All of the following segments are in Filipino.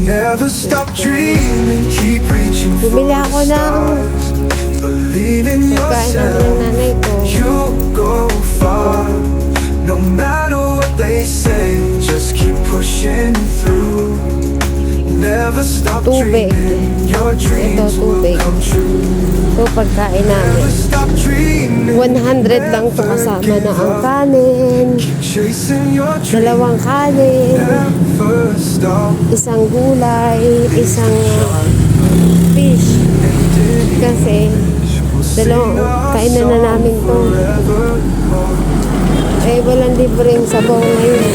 Never stop dreaming, keep reaching for Bumili the ako ng. Believe in yourself, you'll go far. No matter what they say, just keep pushing through. Never stop dreaming, your dreams will come true. Never stop dreaming, 100 lang to kasama na ang kanin, dalawang kanin, isang gulay, isang uh, fish. Kasi dalawang kainan na namin to. Eh, walang libreng sabaw ngayon.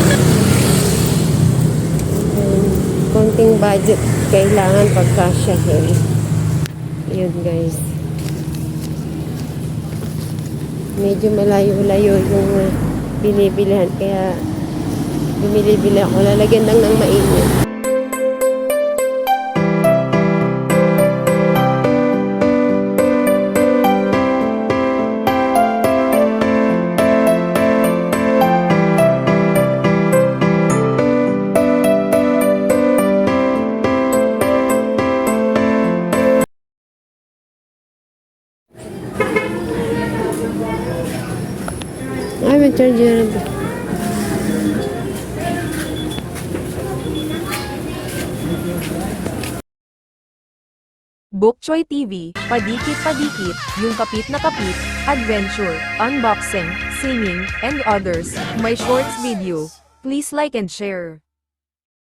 Ayun, konting budget kailangan pagkasyahin. Yun guys. Medyo malayo-layo yung binibilihan kaya bumili-bili ako. Lalagyan lang ng mainit. May charger. Bokchoy TV, Padikit-Padikit, Yung Kapit na Kapit, Adventure, Unboxing, Singing, and others. My shorts video. Please like and share.